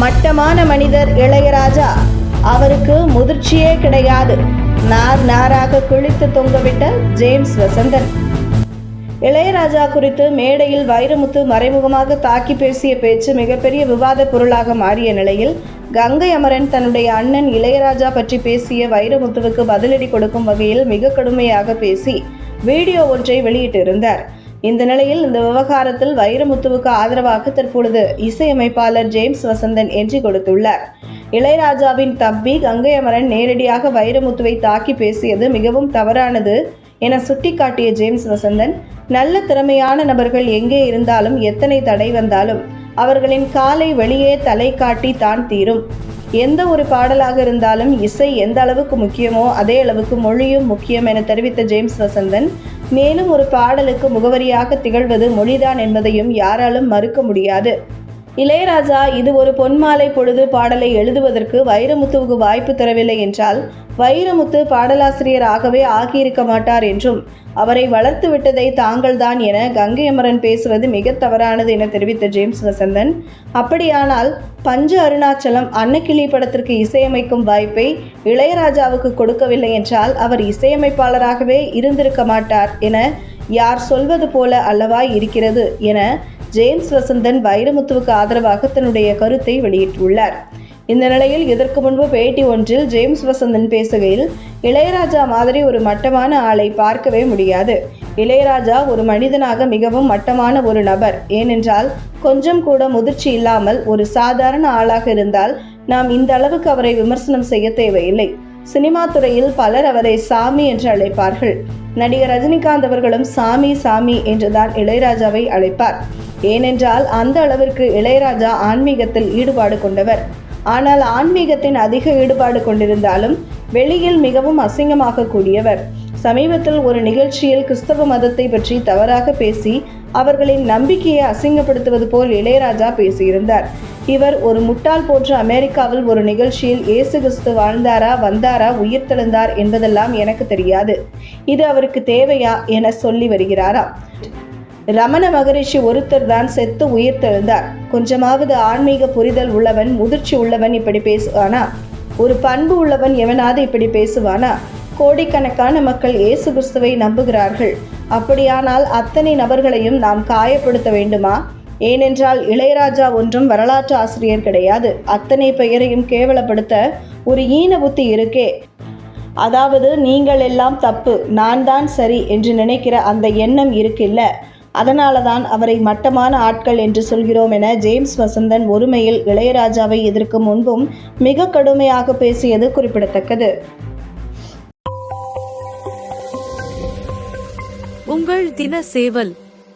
மட்டமான மனிதர் இளையராஜா. அவருக்கு முதிர்ச்சியே கிடையாது. நார் நாராக குளித்து தொங்கவிட்ட ஜேம்ஸ் வசந்தன். இளையராஜா குறித்து மேடையில் வைரமுத்து மறைமுகமாக தாக்கி பேசிய பேச்சு மிகப்பெரிய விவாத பொருளாக மாறிய நிலையில் கங்கை அமரன் தன்னுடைய அண்ணன் இளையராஜா பற்றி பேசிய வைரமுத்துவுக்கு பதிலடி கொடுக்கும் வகையில் மிக கடுமையாக பேசி வீடியோ ஒன்றை வெளியிட்டிருந்தார். இந்த நிலையில் இந்த விவகாரத்தில் வைரமுத்துவுக்கு ஆதரவாக தற்பொழுது இசையமைப்பாளர் ஜேம்ஸ் வசந்தன் என்று கொடுத்துள்ளார். இளையராஜாவின் தம்பி கங்கை அமரன் நேரடியாக வைரமுத்துவை தாக்கி பேசியது மிகவும் தவறானது என சுட்டிக்காட்டிய ஜேம்ஸ் வசந்தன் நல்ல திறமையான நபர்கள் எங்கே இருந்தாலும் எத்தனை தடை வந்தாலும் அவர்களின் காலை வெளியே தலை காட்டி தான் தீரும். எந்த ஒரு பாடலாக இருந்தாலும் இசை எந்த அளவுக்கு முக்கியமோ அதே அளவுக்கு மொழியும் முக்கியம் என தெரிவித்த ஜேம்ஸ் வசந்தன் மேலும் ஒரு பாடலுக்கு முகவரியாக திகழ்வது மொழிதான் என்பதையும் யாராலும் மறுக்க முடியாது. இளையராஜா இது ஒரு பொன்மாலை பொழுது பாடலை எழுதுவதற்கு வைரமுத்துவுக்கு வாய்ப்பு தரவில்லை என்றால் வைரமுத்து பாடலாசிரியராகவே ஆகியிருக்க மாட்டார் என்றும் அவரை வளர்த்து விட்டதை தாங்கள்தான் என கங்கை அமரன் பேசுவது மிக தவறானது என தெரிவித்த ஜேம்ஸ் வசந்தன் அப்படியானால் பஞ்ச அருணாச்சலம் அன்னக்கிளி படத்திற்கு இசையமைக்கும் வாய்ப்பை இளையராஜாவுக்கு கொடுக்கவில்லை என்றால் அவர் இசையமைப்பாளராகவே இருந்திருக்க மாட்டார் என யார் சொல்வது போல அல்லவா இருக்கிறது என ஜேம்ஸ் வசந்தன் வைரமுத்துவுக்கு ஆதரவாக தன்னுடைய கருத்தை வெளியிட்டுள்ளார். இந்த நிலையில் இதற்கு முன்பு பேட்டி ஒன்றில் ஜேம்ஸ் வசந்தன் பேசுகையில் இளையராஜா மாதிரி ஒரு மட்டமான ஆளை பார்க்கவே முடியாது. இளையராஜா ஒரு மனிதனாக மிகவும் மட்டமான ஒரு நபர். ஏனென்றால் கொஞ்சம் கூட முதிர்ச்சி இல்லாமல் ஒரு சாதாரண ஆளாக இருந்தால் நாம் இந்த அளவுக்கு அவரை விமர்சனம் செய்ய தேவையில்லை. சினிமா துறையில் பலர் அவரை சாமி என்று அழைப்பார்கள். நடிகர் ரஜினிகாந்த் அவர்களும் சாமி சாமி என்றுதான் இளையராஜாவை அழைப்பார். ஏனென்றால் அந்த அளவிற்கு இளையராஜா ஆன்மீகத்தில் ஈடுபாடு கொண்டவர். ஆனால் ஆன்மீகத்தின் அதிக ஈடுபாடு கொண்டிருந்தாலும் வெளியில் மிகவும் அசிங்கமாக கூடியவர். சமீபத்தில் ஒரு நிகழ்ச்சியில் கிறிஸ்தவ மதத்தை பற்றி தவறாக பேசி அவர்களின் நம்பிக்கையை அசிங்கப்படுத்துவது போல் இளையராஜா பேசியிருந்தார். இவர் ஒரு முட்டாள் போன்ற அமெரிக்காவில் ஒரு நிகழ்ச்சியில் இயேசு கிறிஸ்து வாழ்ந்தாரா வந்தாரா உயிர் தெழுந்தார் என்பதெல்லாம் எனக்கு தெரியாது. இது அவருக்கு தேவையா என சொல்லி வருகிறாரா? ரமண மகரிஷி ஒருத்தர் தான் செத்து உயிர் தெழுந்தார் கொஞ்சமாவது ஆன்மீக புரிதல் உள்ளவன் முதிர்ச்சி உள்ளவன் இப்படி பேசுவானா? ஒரு பண்பு உள்ளவன் எவனாவது இப்படி பேசுவானா? கோடிக்கணக்கான மக்கள் இயேசு கிறிஸ்துவை நம்புகிறார்கள். அப்படியானால் அத்தனை நபர்களையும் நாம் காயப்படுத்த வேண்டுமா? ஏனென்றால் இளையராஜா ஒன்றும் வரலாற்று ஆசிரியர் கிடையாது. அத்தனை பெயரையும் கேவலப்படுத்த ஒரு ஈன புத்தி இருக்கே. அதாவது நீங்கள் எல்லாம் தப்பு நான் தான் சரி என்று நினைக்கிற அந்த எண்ணம் இருக்குல்ல. அதனால தான் அவரை மட்டமான ஆட்கள் என்று சொல்கிறோம் என ஜேம்ஸ் வசந்தன் ஒருமையில் இளையராஜாவை எதிர்க்கும் முன்பும் மிக கடுமையாக பேசியது குறிப்பிடத்தக்கது. உங்கள் தின சேவல்